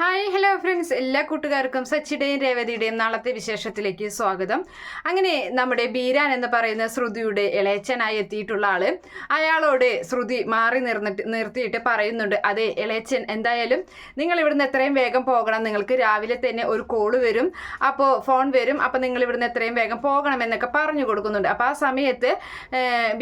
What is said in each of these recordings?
Hi hello friends എല്ലാ കൂട്ടുകാർക്കും സച്ചിയുടെയും രേവതിയുടെയും നാളത്തെ വിശേഷത്തിലേക്ക് സ്വാഗതം. അങ്ങനെ നമ്മുടെ ബീരാൻ എന്ന് പറയുന്ന ശ്രുതിയുടെ ഇളയച്ചനായി എത്തിയിട്ടുള്ള ആൾ. അയാളോട് ശ്രുതി മാറി നിർന്നിട്ട് നിർത്തിയിട്ട് പറയുന്നുണ്ട്. അതെ ഇളയച്ചൻ എന്തായാലും നിങ്ങൾ ഇവിടുന്ന് എത്രയും വേഗം പോകണം. നിങ്ങൾക്ക് രാവിലെ തന്നെ ഒരു കോൾ വരും. അപ്പോൾ ഫോൺ വരും. അപ്പോൾ നിങ്ങൾ ഇവിടുന്ന് എത്രയും വേഗം പോകണം എന്നൊക്കെ പറഞ്ഞു കൊടുക്കുന്നുണ്ട്. അപ്പോൾ ആ സമയത്ത്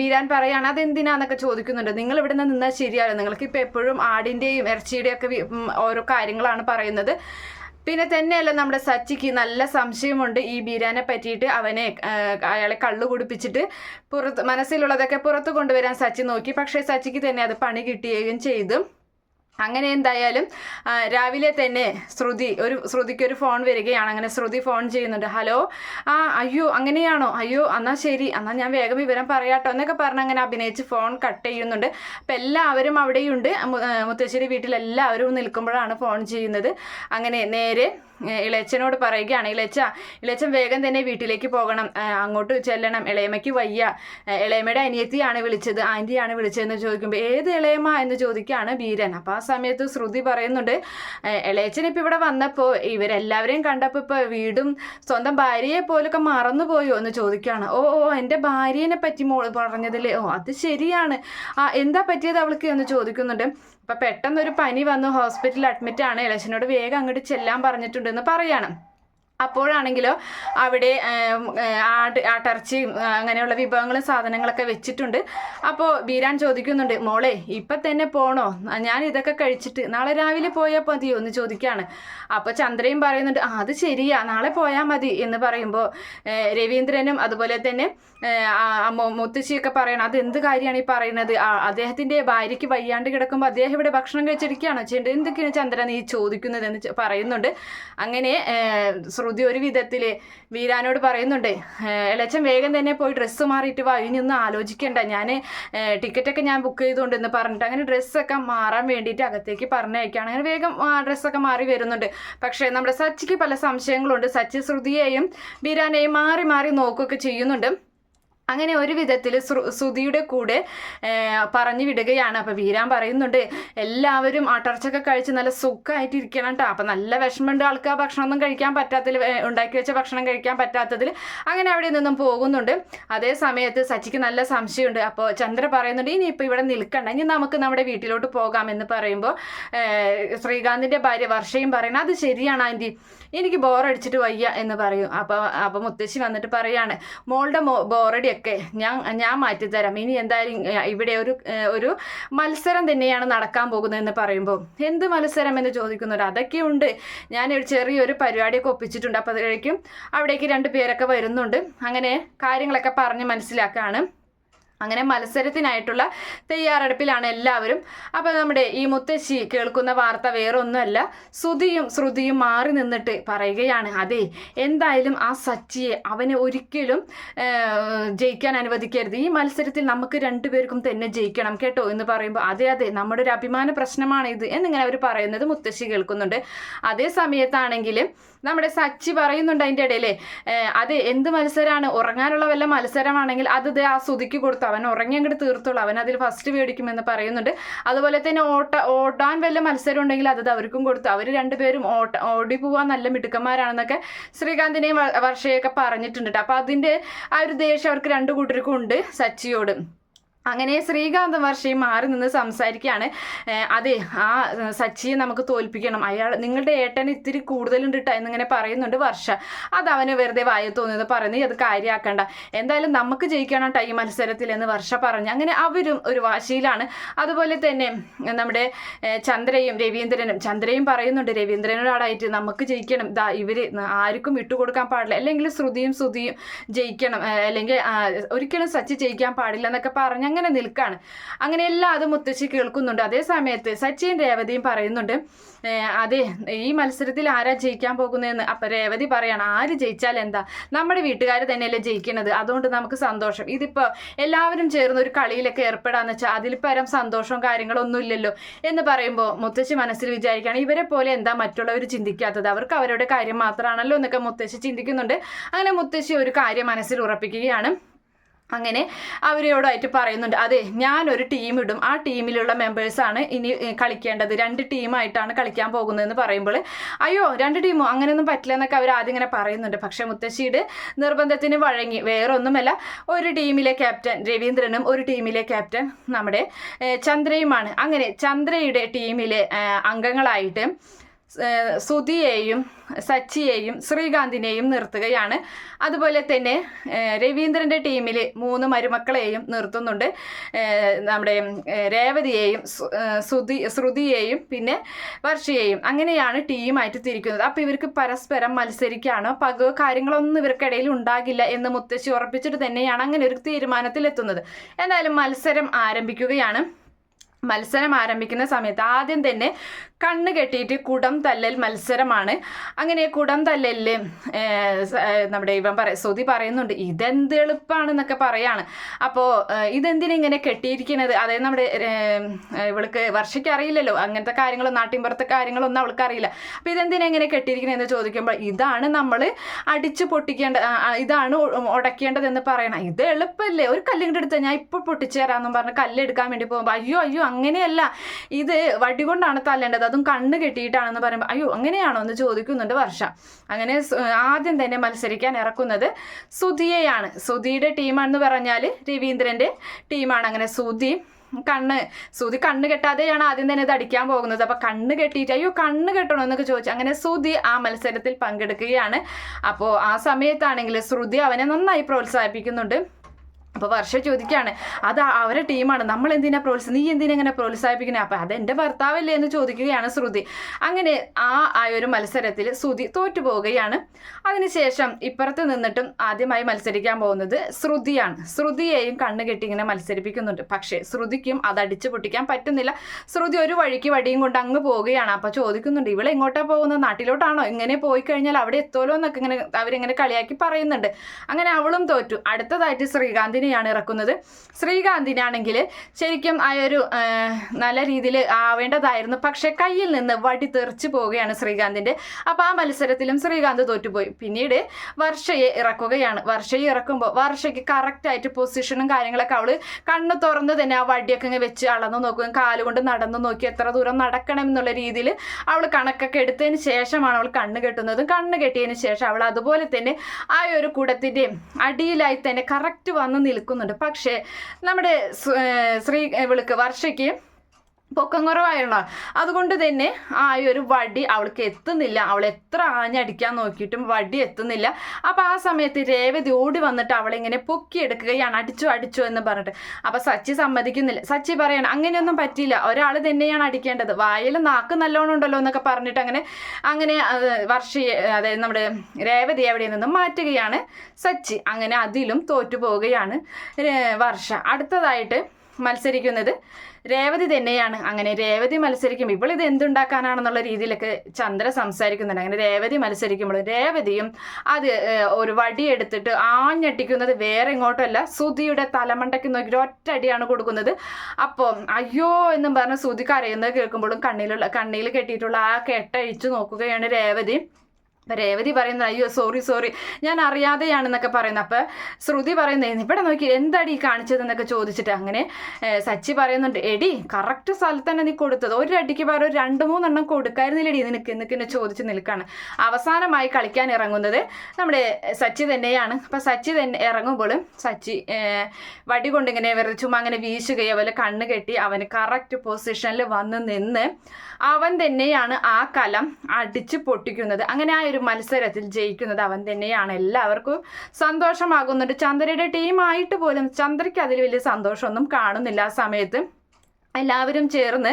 ബീരാൻ പറയാണ് അതെന്തിനാന്നൊക്കെ ചോദിക്കുന്നുണ്ട്. നിങ്ങൾ ഇവിടുന്ന് നിന്നാൽ ശരിയാവില്ല. നിങ്ങൾക്ക് ഇപ്പോൾ എപ്പോഴും ആടിന്റെയും ഇറച്ചിയുടെയും ഒക്കെ ഓരോ കാര്യങ്ങളാണ് പറയുന്നത്. പിന്നെ തന്നെയല്ല നമ്മുടെ സച്ചിക്ക് നല്ല സംശയമുണ്ട് ഈ ബീരാനെ പറ്റിയിട്ട് അവനെ അയാളെ കള്ളു കുടിപ്പിച്ചിട്ട് പുറത്ത് മനസ്സിലുള്ളതൊക്കെ പുറത്ത് കൊണ്ടുവരാൻ സച്ചി നോക്കി. പക്ഷേ സച്ചിക്ക് തന്നെ അത് പണി കിട്ടുകയും ചെയ്തു. അങ്ങനെ എന്തായാലും രാവിലെ തന്നെ ശ്രുതി ഒരു ശ്രുതിക്ക് ഒരു ഫോൺ വരികയാണ്. അങ്ങനെ ശ്രുതി ഫോൺ ചെയ്യുന്നുണ്ട്. ഹലോ? ആ അയ്യോ അങ്ങനെയാണോ? അയ്യോ എന്നാൽ ശരി. എന്നാൽ ഞാൻ വേഗം വിവരം പറയാട്ടോ എന്നൊക്കെ പറഞ്ഞ് അങ്ങനെ അഭിനയിച്ച് ഫോൺ കട്ട് ചെയ്യുന്നുണ്ട്. അപ്പം എല്ലാവരും അവിടെയുണ്ട്. മുത്തശ്ശേരി വീട്ടിൽ എല്ലാവരും നിൽക്കുമ്പോഴാണ് ഫോൺ ചെയ്യുന്നത്. അങ്ങനെ നേരെ ഇളയച്ചനോട് പറയുകയാണ് ഇളയച്ച ഇളച്ചൻ വേഗം തന്നെ വീട്ടിലേക്ക് പോകണം. അങ്ങോട്ട് ചെല്ലണം. ഇളയമ്മയ്ക്ക് വയ്യ. ഇളയമ്മയുടെ അനിയത്തിയാണ് വിളിച്ചത്. ആന്റിയാണ് വിളിച്ചതെന്ന് ചോദിക്കുമ്പോൾ ഏത് ഇളയമ്മ? എന്ന് ചോദിക്കുകയാണ് ബീരൻ അപ്പോൾ ആ സമയത്ത് ശ്രുതി പറയുന്നുണ്ട് ഇളയച്ചൻ ഇപ്പം ഇവിടെ വന്നപ്പോൾ ഇവരെല്ലാവരെയും കണ്ടപ്പോൾ ഇപ്പോൾ വീടും സ്വന്തം ഭാര്യയെ പോലൊക്കെ മറന്നുപോയോ? എന്ന് ചോദിക്കുകയാണ്. ഓ ഓ എന്റെ ഭാര്യനെ പറ്റി മോൾ പറഞ്ഞതില്ലേ ഓ അത് ശരിയാണ്. ആ എന്താ പറ്റിയത് അവൾക്ക്? എന്ന് ചോദിക്കുന്നുണ്ട്. അപ്പൊ പെട്ടെന്നൊരു പനി വന്ന് ഹോസ്പിറ്റലിൽ അഡ്മിറ്റ് ആണ്. ഇലക്ഷനോട് വേഗം അങ്ങോട്ട് ചെല്ലാൻ പറഞ്ഞിട്ടുണ്ടെന്ന് പറയാണ്. അപ്പോഴാണെങ്കിലോ അവിടെ ആട് ആട്ടിറച്ചിയും ആ, അങ്ങനെയുള്ള വിഭവങ്ങളും സാധനങ്ങളൊക്കെ വെച്ചിട്ടുണ്ട്. അപ്പോൾ ബീരാൻ ചോദിക്കുന്നുണ്ട് മോളെ ഇപ്പം തന്നെ പോണോ? ഞാൻ ഇതൊക്കെ കഴിച്ചിട്ട് നാളെ രാവിലെ പോയാൽ മതിയോ? എന്ന് ചോദിക്കുകയാണ് അപ്പോൾ ചന്ദ്രയും പറയുന്നുണ്ട് ആ അത് ശരിയാ നാളെ പോയാൽ മതി. എന്ന് പറയുമ്പോൾ രവീന്ദ്രനും അതുപോലെ തന്നെ മുത്തശ്ശിയൊക്കെ പറയണം അത് എന്ത് കാര്യമാണ് ഈ പറയുന്നത്? അദ്ദേഹത്തിന്റെ ഭാര്യയ്ക്ക് വയ്യാണ്ട് കിടക്കുമ്പോൾ അദ്ദേഹം ഇവിടെ ഭക്ഷണം കഴിച്ചിരിക്കുകയാണോ ചെയ്യേണ്ടത്? എന്തൊക്കെയാണ് ചന്ദ്രൻ നീ ചോദിക്കുന്നത് എന്ന് പറയുന്നുണ്ട്. അങ്ങനെ ശ്രുതി ഒരു വിധത്തിൽ വീരാനോട് പറയുന്നുണ്ട് ഇളച്ചൻ വേഗം തന്നെ പോയി ഡ്രസ്സ് മാറിയിട്ട് വാ ഇനി ഒന്നും ആലോചിക്കേണ്ട. ഞാൻ ടിക്കറ്റൊക്കെ ഞാൻ ബുക്ക് ചെയ്തുകൊണ്ട് എന്ന് പറഞ്ഞിട്ട് അങ്ങനെ ഡ്രസ്സൊക്കെ മാറാൻ വേണ്ടിയിട്ട് അകത്തേക്ക് പറഞ്ഞയക്കുകയാണ്. അങ്ങനെ വേഗം ഡ്രസ്സൊക്കെ മാറി വരുന്നുണ്ട്. പക്ഷേ നമ്മുടെ സച്ചിക്ക് പല സംശയങ്ങളുണ്ട്. സച്ചി ശ്രുതിയെയും വീരാനെയും മാറി മാറി നോക്കുകയൊക്കെ ചെയ്യുന്നുണ്ട്. അങ്ങനെ ഒരു വിധത്തിൽ ശ്രുതിയുടെ കൂടെ പറഞ്ഞു വിടുകയാണ്. അപ്പം വീരാൻ പറയുന്നുണ്ട് എല്ലാവരും അട്ടർച്ചൊക്കെ കഴിച്ച് നല്ല സുഖമായിട്ട് ഇരിക്കണം കേട്ടോ അപ്പം നല്ല വിഷമമുണ്ട് ആൾക്കാർ ഭക്ഷണമൊന്നും കഴിക്കാൻ പറ്റാത്തതിൽ ഉണ്ടാക്കി വെച്ച ഭക്ഷണം കഴിക്കാൻ പറ്റാത്തതിൽ അങ്ങനെ അവിടെ നിന്നും പോകുന്നുണ്ട്. അതേ സമയത്ത് സച്ചിക്ക് നല്ല സംശയമുണ്ട്. അപ്പോൾ ചന്ദ്ര പറയുന്നുണ്ട് ഇനി ഇപ്പോൾ ഇവിടെ നിൽക്കണ്ട. ഇനി നമുക്ക് നമ്മുടെ വീട്ടിലോട്ട് പോകാമെന്ന് പറയുമ്പോൾ ശ്രീകാന്തിന്റെ ഭാര്യ വർഷയും പറയണം അത് ശരിയാണ് ആന്റി എനിക്ക് ബോറടിച്ചിട്ട് വയ്യ എന്ന് പറയും. അപ്പോൾ അപ്പോൾ മുത്തശ്ശി വന്നിട്ട് പറയാണ് മോളുടെ മോ ബോറടിയൊക്കെ ഞാൻ ഞാൻ മാറ്റിത്തരാം. ഇനി എന്തായാലും ഇവിടെ ഒരു ഒരു മത്സരം തന്നെയാണ് നടക്കാൻ പോകുന്നത് എന്ന് പറയുമ്പോൾ എന്ത് മത്സരം? എന്ന് ചോദിക്കുന്നുണ്ട് അതൊക്കെ ഉണ്ട്. ഞാൻ ഒരു ചെറിയൊരു പരിപാടിയൊക്കെ ഒപ്പിച്ചിട്ടുണ്ട്. അപ്പോൾ അപ്പോഴേക്കും അവിടേക്ക് രണ്ട് പേരൊക്കെ വരുന്നുണ്ട്. അങ്ങനെ കാര്യങ്ങളൊക്കെ പറഞ്ഞ് മനസ്സിലാക്കുകയാണ് അങ്ങനെ മത്സരത്തിനായിട്ടുള്ള തയ്യാറെടുപ്പിലാണ് എല്ലാവരും. അപ്പോൾ നമ്മുടെ ഈ മുത്തശ്ശി കേൾക്കുന്ന വാർത്ത വേറൊന്നുമല്ല. ശ്രുതിയും ശ്രുതിയും മാറി നിന്നിട്ട് പറയുകയാണ്. അതെ എന്തായാലും ആ സച്ചിയെ അവനെ ഒരിക്കലും ജയിക്കാൻ അനുവദിക്കരുത്. ഈ മത്സരത്തിൽ നമുക്ക് രണ്ടുപേർക്കും തന്നെ ജയിക്കണം കേട്ടോ എന്ന് പറയുമ്പോൾ അതെ അതെ നമ്മുടെ ഒരു അഭിമാന പ്രശ്നമാണ് ഇത് എന്നിങ്ങനെ അവർ പറയുന്നത് മുത്തശ്ശി കേൾക്കുന്നുണ്ട്. അതേ സമയത്താണെങ്കിൽ നമ്മുടെ സച്ചി പറയുന്നുണ്ട് അതിന്റെ ഇടയിലെ അത് എന്ത് മത്സരമാണ് ഉറങ്ങാനുള്ള വല്ല മത്സരമാണെങ്കിൽ അത് ആ ശ്രുതിക്ക് കൊടുത്തു അവൻ ഉറങ്ങി അങ്ങോട്ട് തീർത്തോളൂ. അവൻ അതിൽ ഫസ്റ്റ് മേടിക്കുമെന്ന് പറയുന്നുണ്ട്. അതുപോലെ തന്നെ ഓട്ട ഓടാൻ വല്ല മത്സരം ഉണ്ടെങ്കിൽ അത് അവർക്കും കൊടുത്തു. അവർ രണ്ടുപേരും ഓട്ട ഓടി പോവാൻ നല്ല മിടുക്കന്മാരാണെന്നൊക്കെ ശ്രീകാന്തിനെയും വർഷയൊക്കെ പറഞ്ഞിട്ടുണ്ട്. ട്ടോ. അപ്പോൾ അതിന്റെ ആ ഒരു ദേഷ്യം അവർക്ക് രണ്ടു കൂട്ടർക്കും ഉണ്ട് സച്ചിയോട്. അങ്ങനെ ശ്രീകാന്ത് വർഷി മാറി നിന്ന് സംസാരിക്കുകയാണ്. അതെ ആ സച്ചിയെ നമുക്ക് തോൽപ്പിക്കണം. അയാൾ നിങ്ങളുടെ ഏട്ടൻ ഇത്തിരി കൂടുതലുണ്ട് കേട്ടോ എന്നിങ്ങനെ പറയുന്നുണ്ട് വർഷ. അത് അവന് വെറുതെ വായു തോന്നിയത് പറയുന്നത് അത് കാര്യമാക്കണ്ട എന്തായാലും നമുക്ക് ജയിക്കണം കേട്ടോ ഈ മത്സരത്തിൽ എന്ന് വർഷ പറഞ്ഞു. അങ്ങനെ അവരും ഒരു വാശിയിലാണ്. അതുപോലെ തന്നെ നമ്മുടെ ചന്ദ്രയും രവീന്ദ്രനും ചന്ദ്രയും പറയുന്നുണ്ട് രവീന്ദ്രനോടായിട്ട് നമുക്ക് ജയിക്കണം. ദാ ഇവർ ആർക്കും വിട്ടുകൊടുക്കാൻ പാടില്ല. അല്ലെങ്കിൽ ശ്രുതിയും ശ്രുതിയും ജയിക്കണം. അല്ലെങ്കിൽ ഒരിക്കലും സച്ചി ജയിക്കാൻ പാടില്ല എന്നൊക്കെ പറഞ്ഞ് അങ്ങനെ നിൽക്കാണ്. അങ്ങനെ എല്ലാം അത് മുത്തശ്ശി കേൾക്കുന്നുണ്ട്. അതേ സമയത്ത് സച്ചിൻ രേവതിയും പറയുന്നുണ്ട് അതെ ഈ മത്സരത്തിൽ ആരാ ജയിക്കാൻ പോകുന്നതെന്ന്? അപ്പൊ രേവതി പറയാണ് ആര് ജയിച്ചാൽ എന്താ? നമ്മുടെ വീട്ടുകാർ തന്നെയല്ലേ ജയിക്കുന്നത് അതുകൊണ്ട് നമുക്ക് സന്തോഷം. ഇതിപ്പോ എല്ലാവരും ചേർന്ന് ഒരു കളിയിലൊക്കെ ഏർപ്പെടാന്ന് വെച്ചാൽ അതിൽ പരം സന്തോഷവും കാര്യങ്ങളൊന്നും ഇല്ലല്ലോ. എന്ന് പറയുമ്പോൾ മുത്തശ്ശി മനസ്സിൽ വിചാരിക്കുകയാണ് ഇവരെ പോലെ എന്താ മറ്റുള്ളവർ ചിന്തിക്കാത്തത്? അവർക്ക് അവരുടെ കാര്യം മാത്രമാണല്ലോ എന്നൊക്കെ മുത്തശ്ശി ചിന്തിക്കുന്നുണ്ട്. അങ്ങനെ മുത്തശ്ശി ഒരു കാര്യം മനസ്സിൽ ഉറപ്പിക്കുകയാണ്. അങ്ങനെ അവരോടായിട്ട് പറയുന്നുണ്ട്. അതെ ഞാനൊരു ടീം ഇടും. ആ ടീമിലുള്ള മെമ്പേഴ്സാണ് ഇനി കളിക്കേണ്ടത്. രണ്ട് ടീമായിട്ടാണ് കളിക്കാൻ പോകുന്നതെന്ന് പറയുമ്പോൾ അയ്യോ രണ്ട് ടീമോ അങ്ങനെയൊന്നും പറ്റില്ല എന്നൊക്കെ അവർ ആദ്യം ഇങ്ങനെ പറയുന്നുണ്ട്. പക്ഷെ മുത്തശ്ശിയുടെ നിർബന്ധത്തിന് വഴങ്ങി. വേറൊന്നുമല്ല ഒരു ടീമിലെ ക്യാപ്റ്റൻ രവീന്ദ്രനും ഒരു ടീമിലെ ക്യാപ്റ്റൻ നമ്മുടെ ചന്ദ്രയുമാണ്. അങ്ങനെ ചന്ദ്രയുടെ ടീമിലെ അംഗങ്ങളായിട്ട് സുധിയെയും സച്ചിയെയും ശ്രീകാന്തിനെയും നിർത്തുകയാണ്. അതുപോലെ തന്നെ രവീന്ദ്രന്റെ ടീമിൽ മൂന്ന് മരുമക്കളെയും നിർത്തുന്നുണ്ട്. നമ്മുടെ രേവതിയെയും സുധി ശ്രുതിയെയും പിന്നെ വർഷയെയും. അങ്ങനെയാണ് ടീമായിട്ട് തിരിക്കുന്നത്. അപ്പോൾ ഇവർക്ക് പരസ്പരം മത്സരിക്കാനോ പകോ കാര്യങ്ങളൊന്നും ഇവർക്കിടയിൽ ഉണ്ടാകില്ല എന്ന് മുത്തശ്ശി ഉറപ്പിച്ചിട്ട് തന്നെയാണ് അങ്ങനെ ഒരു തീരുമാനത്തിലെത്തുന്നത്. എന്തായാലും മത്സരം ആരംഭിക്കുകയാണ്. മത്സരം ആരംഭിക്കുന്ന സമയത്ത് ആദ്യം തന്നെ കണ്ണ് കെട്ടിയിട്ട് കുടം തല്ലൽ മത്സരമാണ്. അങ്ങനെ കുടം തല്ലലിൽ നമ്മുടെ ഇവൻ പറ ശ്രുതി പറയുന്നുണ്ട് ഇതെന്ത് എളുപ്പമാണെന്നൊക്കെ പറയാണ്. അപ്പോൾ ഇതെന്തിനാ ഇങ്ങനെ കെട്ടിയിരിക്കുന്നത് അതായത് നമ്മുടെ ഇവൾക്ക് വർഷയ്ക്ക് അറിയില്ലല്ലോ അങ്ങനത്തെ കാര്യങ്ങളും നാട്ടിൻപുറത്തെ കാര്യങ്ങളൊന്നും അവൾക്ക് അറിയില്ല. അപ്പോൾ ഇതെന്തിനെ ഇങ്ങനെ കെട്ടിയിരിക്കുന്നത് എന്ന് ചോദിക്കുമ്പോൾ ഇതാണ് നമ്മൾ അടിച്ച് പൊട്ടിക്കേണ്ട ഇതാണ് ഉടക്കേണ്ടതെന്ന് പറയണം ഇത് എളുപ്പമല്ലേ ഒരു കല്ലിങ്ങോട്ട് എടുത്ത് ഞാൻ ഇപ്പോൾ പൊട്ടിച്ചു തരാമെന്നും പറഞ്ഞ് കല്ലെടുക്കാൻ വേണ്ടി പോകുമ്പോൾ അയ്യോ അയ്യോ അങ്ങനെയല്ല. ഇത് വടി കൊണ്ടാണ് തല്ലേണ്ടത്. അതും കണ്ണ് കെട്ടിയിട്ടാണെന്ന് പറയുമ്പോൾ അയ്യോ അങ്ങനെയാണോ? എന്ന് ചോദിക്കുന്നുണ്ട് വർഷ. അങ്ങനെ ആദ്യം തന്നെ മത്സരിക്കാൻ ഇറക്കുന്നത് സുധിയെയാണ്. സുധിയുടെ ടീമാണെന്ന് പറഞ്ഞാൽ രവീന്ദ്രന്റെ ടീമാണ് അങ്ങനെ സുധി. കണ്ണ് സുധി കണ്ണ് കെട്ടാതെയാണ് ആദ്യം തന്നെ ഇത് അടിക്കാൻ പോകുന്നത്. അപ്പം കണ്ണ് കെട്ടിയിട്ട് അയ്യോ കണ്ണ് കെട്ടണോ? എന്നൊക്കെ ചോദിച്ചു അങ്ങനെ സുധി ആ മത്സരത്തിൽ പങ്കെടുക്കുകയാണ്. അപ്പോൾ ആ സമയത്താണെങ്കിൽ ശ്രുതി അവനെ നന്നായി പ്രോത്സാഹിപ്പിക്കുന്നുണ്ട്. അപ്പോൾ വർഷ ചോദിക്കുകയാണ് അത് അവരെ ടീമാണ് നമ്മൾ എന്തിനാ പ്രോത്സാഹം നീ എന്തിനാ ഇങ്ങനെ പ്രോത്സാഹിപ്പിക്കുന്നത് അപ്പോൾ അതെന്റെ ഭർത്താവല്ലേ എന്ന് ചോദിക്കുകയാണ് ശ്രുതി. അങ്ങനെ ആ ആ ഒരു മത്സരത്തിൽ ശ്രുതി തോറ്റു പോവുകയാണ് അതിനുശേഷം ഇപ്പുറത്ത് നിന്നിട്ടും ആദ്യമായി മത്സരിക്കാൻ പോകുന്നത് ശ്രുതിയാണ്. ശ്രുതിയെയും കണ്ണ് കെട്ടി ഇങ്ങനെ മത്സരിപ്പിക്കുന്നുണ്ട്. പക്ഷേ ശ്രുതിക്കും അത് അടിച്ചു പൊട്ടിക്കാൻ പറ്റുന്നില്ല. ശ്രുതി ഒരു വഴിക്ക് വടിയും കൊണ്ട് അങ്ങ് പോവുകയാണ്. അപ്പോൾ ചോദിക്കുന്നുണ്ട് ഇവളെ എങ്ങോട്ടാ പോകുന്നത് നാട്ടിലോട്ടാണോ? ഇങ്ങനെ പോയി കഴിഞ്ഞാൽ അവിടെ എത്തുമല്ലോ എന്നൊക്കെ ഇങ്ങനെ അവരിങ്ങനെ കളിയാക്കി പറയുന്നുണ്ട്. അങ്ങനെ അവളും തോറ്റു. അടുത്തതായിട്ട് ശ്രീകാന്തിനെയാണ് ഇറക്കുന്നത്. ശ്രീകാന്തിനാണെങ്കിൽ ശരിക്കും ആ ഒരു നല്ല രീതിയിൽ ആവേണ്ടതായിരുന്നു. പക്ഷേ കയ്യിൽ നിന്ന് വടി തെറിച്ചു പോവുകയാണ് ശ്രീകാന്തിന്റെ അപ്പോൾ ആ മത്സരത്തിലും ശ്രീകാന്ത് തോറ്റുപോയി. പിന്നീട് വർഷയെ ഇറക്കുകയാണ്. വർഷയെ ഇറക്കുമ്പോൾ വർഷയ്ക്ക് കറക്റ്റായിട്ട് പൊസിഷനും കാര്യങ്ങളൊക്കെ അവൾ കണ്ണ് തുറന്ന് തന്നെ ആ വടിയൊക്കെ ഇങ്ങനെ വെച്ച് അളന്നു നോക്കുകയും കാലുകൊണ്ട് നടന്നു നോക്കി എത്ര ദൂരം നടക്കണം എന്നുള്ള രീതിയിൽ അവൾ കണക്കൊക്കെ എടുത്തതിന് ശേഷമാണ് അവൾ കണ്ണ് കെട്ടുന്നതും. കണ്ണ് കെട്ടിയതിന് ശേഷം അവൾ അതുപോലെ തന്നെ ആ ഒരു കുടത്തിന്റെയും അടിയിലായി തന്നെ കറക്റ്റ് വന്ന് നിൽക്കുന്നുണ്ട് പക്ഷേ നമ്മുടെ ശ്രീ ഇവൾക്ക് വർഷയ്ക്ക് പൊക്കം കുറവായുള്ള അതുകൊണ്ട് തന്നെ ആ ഒരു വടി അവൾക്ക് എത്തുന്നില്ല. അവൾ എത്ര ആഞ്ഞടിക്കാൻ നോക്കിയിട്ടും വടി എത്തുന്നില്ല. അപ്പോൾ ആ സമയത്ത് രേവതി ഓടി വന്നിട്ട് അവളിങ്ങനെ പൊക്കിയെടുക്കുകയാണ്. അടിച്ചു അടിച്ചു എന്ന് പറഞ്ഞിട്ട്. അപ്പോൾ സച്ചി സമ്മതിക്കുന്നില്ല. സച്ചി പറയണം അങ്ങനെയൊന്നും പറ്റിയില്ല. ഒരാൾ തന്നെയാണ് അടിക്കേണ്ടത്. വായിൽ നാക്ക് നല്ലോണം ഉണ്ടല്ലോ എന്നൊക്കെ പറഞ്ഞിട്ട് അങ്ങനെ അങ്ങനെ വർഷി അതായത് നമ്മുടെ രേവതി എവിടെ നിന്നും മാറ്റുകയാണ് സച്ചി. അങ്ങനെ അതിലും തോറ്റു പോവുകയാണ് വർഷ. അടുത്തതായിട്ട് മത്സരിക്കുന്നത്. രേവതി തന്നെയാണ്. അങ്ങനെ രേവതി മത്സരിക്കും ഇവളിത് എന്തുണ്ടാക്കാനാണെന്നുള്ള രീതിയിലൊക്കെ ചന്ദ്ര സംസാരിക്കുന്നുണ്ട്. അങ്ങനെ രേവതി മത്സരിക്കുമ്പോൾ രേവതിയും അത് ഒരു വടി എടുത്തിട്ട് ആഞ്ഞടിക്കുന്നത് വേറെ ഇങ്ങോട്ടല്ല സുധിയുടെ തലമണ്ടയ്ക്ക് നോക്കി ഒറ്റ അടിയാണ് കൊടുക്കുന്നത്. അപ്പോൾ അയ്യോ എന്നും പറഞ്ഞ് സുധി കരയുന്നത് കേൾക്കുമ്പോഴും കണ്ണിലുള്ള കണ്ണിൽ കെട്ടിയിട്ടുള്ള ആ കെട്ടഴിച്ചു നോക്കുകയാണ് രേവതി. രേവതി പറയുന്നത് അയ്യോ സോറി സോറി ഞാൻ അറിയാതെയാണെന്നൊക്കെ പറയുന്നത് അപ്പം ശ്രുതി പറയുന്നത് ഇവിടെ നോക്കി എന്താടി കാണിച്ചതെന്നൊക്കെ ചോദിച്ചിട്ട് അങ്ങനെ സച്ചി പറയുന്നുണ്ട് എടി കറക്റ്റ് സ്ഥലത്ത് തന്നെ നീ കൊടുത്തത്. ഒരു അടിക്ക് പകരം രണ്ട് മൂന്നെണ്ണം കൊടുക്കായിരുന്നില്ലടി നിനക്ക് എന്നൊക്കെ എന്നെ ചോദിച്ച് നിൽക്കുകയാണ് അവസാനമായി കളിക്കാൻ ഇറങ്ങുന്നത് നമ്മുടെ സച്ചി തന്നെയാണ്. അപ്പം സച്ചി തന്നെ ഇറങ്ങുമ്പോൾ സച്ചി വടി കൊണ്ടിങ്ങനെ വെറുതെ ചുമ്മാ അങ്ങനെ വീശുകയോ അതുപോലെ കണ്ണ് കെട്ടി അവന് കറക്റ്റ് പൊസിഷനിൽ വന്ന് നിന്ന് അവൻ തന്നെയാണ് ആ കലം അടിച്ച് പൊട്ടിക്കുന്നത്. അങ്ങനെ ആ ഒരു മത്സരത്തിൽ ജയിക്കുന്നത് അവൻ തന്നെയാണ്. എല്ലാവർക്കും സന്തോഷമാകുന്നുണ്ട്. ചന്ദ്രയുടെ ടീമായിട്ട് പോലും ചന്ദ്രയ്ക്ക് അതിൽ വലിയ സന്തോഷമൊന്നും കാണുന്നില്ല ആ സമയത്ത്. എല്ലാവരും ചേർന്ന്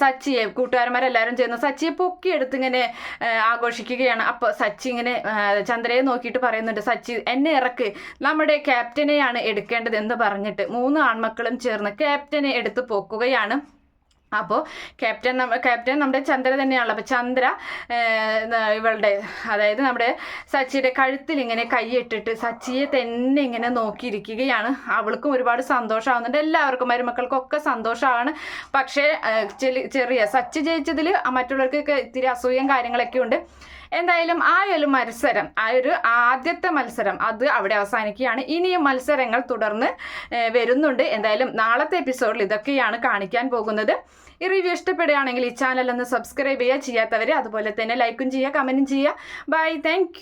സച്ചിയെ കൂട്ടുകാരന്മാരെല്ലാവരും ചേർന്ന് സച്ചിയെ പൊക്കിയെടുത്ത് ഇങ്ങനെ ആഘോഷിക്കുകയാണ്. അപ്പോൾ സച്ചി ഇങ്ങനെ ചന്ദ്രയെ നോക്കിയിട്ട് പറയുന്നുണ്ട് സച്ചി എന്നെ ഇറക്ക്. നമ്മുടെ ക്യാപ്റ്റനെയാണ് എടുക്കേണ്ടത് എന്ന് പറഞ്ഞിട്ട് മൂന്ന് ആൺമക്കളും ചേർന്ന് ക്യാപ്റ്റനെ എടുത്ത് പൊക്കുകയാണ്. അപ്പോൾ ക്യാപ്റ്റൻ ക്യാപ്റ്റൻ നമ്മുടെ ചന്ദ്ര തന്നെയാണല്ലോ. അപ്പോൾ ചന്ദ്ര ഇവളുടെ അതായത് നമ്മുടെ സച്ചിയുടെ കഴുത്തിൽ ഇങ്ങനെ കൈയിട്ടിട്ട് സച്ചിയെ തന്നെ ഇങ്ങനെ നോക്കിയിരിക്കുകയാണ്. അവൾക്കും ഒരുപാട് സന്തോഷമാവുന്നുണ്ട്. എല്ലാവർക്കും മരുമക്കൾക്കൊക്കെ സന്തോഷമാണ്. പക്ഷേ ചെറിയ സച്ചി ജയിച്ചതിൽ മറ്റുള്ളവർക്കൊക്കെ ഇത്തിരി അസൂയം കാര്യങ്ങളൊക്കെ ഉണ്ട്. എന്തായാലും ആ ഒരു മത്സരം ആ ഒരു ആദ്യത്തെ മത്സരം അത് അവിടെ അവസാനിക്കുകയാണ്. ഇനിയും മത്സരങ്ങൾ തുടർന്ന് വരുന്നുണ്ട്. എന്തായാലും നാളത്തെ എപ്പിസോഡിൽ ഇതൊക്കെയാണ് കാണിക്കാൻ പോകുന്നത്. ഈ റിവ്യൂ ഇഷ്ടപ്പെടുകയാണെങ്കിൽ ഈ ചാനൽ ഒന്ന് സബ്സ്ക്രൈബ് ചെയ്യുക. ചെയ്യാത്തവരെ അതുപോലെ തന്നെ ലൈക്കും ചെയ്യുക കമന്റും ചെയ്യുക. Bye thank